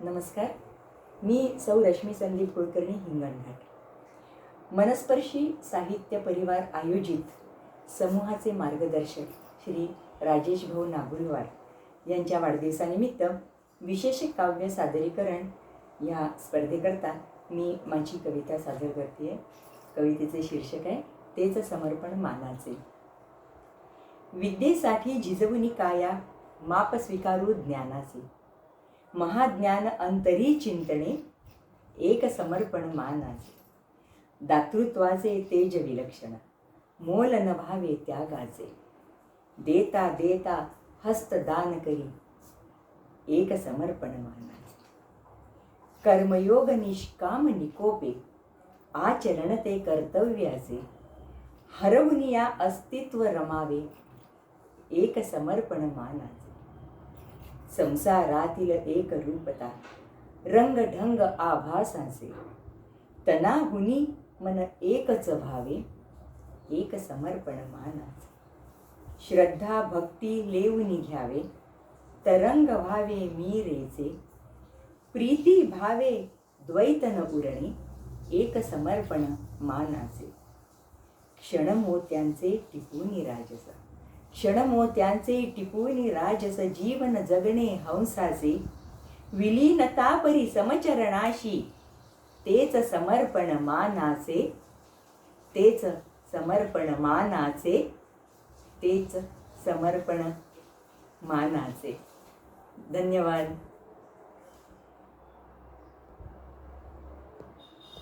नमस्कार. मी सौ रश्मी संदीप कुलकर्णी हिंगणघाट. मनस्पर्शी साहित्य परिवार आयोजित समूहाचे मार्गदर्शक श्री राजेश भाऊ नागुलवार यांच्या वाढदिवसानिमित्त विशेष काव्य सादरीकरण या स्पर्धेकरता मी माझी कविता सादर करते कवितेचे शीर्षक आहे तेच समर्पण मानाचे. विद्येसाठी झिजवुनी काया माप स्वीकारू ज्ञानाचे. महाज्ञान अंतरी चिंतणे एक समर्पण मानाचे. दातृत्वाचे तेज विलक्षण मोल न भावे त्यागाचे. देता देता हस्तदान करी एक समर्पण मानाचे. कर्मयोग निष्काम निकोपे आचरण ते कर्तव्याचे. हरवून या अस्तित्व रमावे एक समर्पण मानाचे. संसारातील एक रूपता रंगढंग आभासाचे. तनाहुनी मन एकच भावे एक समर्पण मानाचे. श्रद्धा भक्ती लेवनी घ्यावे तरंग भावे मीरेचे. प्रीती भावे द्वैतन उरणे एक समर्पण मानाचे. क्षणमोत्यांचे टिपूनी राजसा. क्षणमो त्यांचे टिपूनी राजस जीवन जगणे हंसाचे विलीनतापरी समचरणाशी तेच समर्पण मानाचे तेच समर्पण मानाचे तेच समर्पण मानाचे धन्यवाद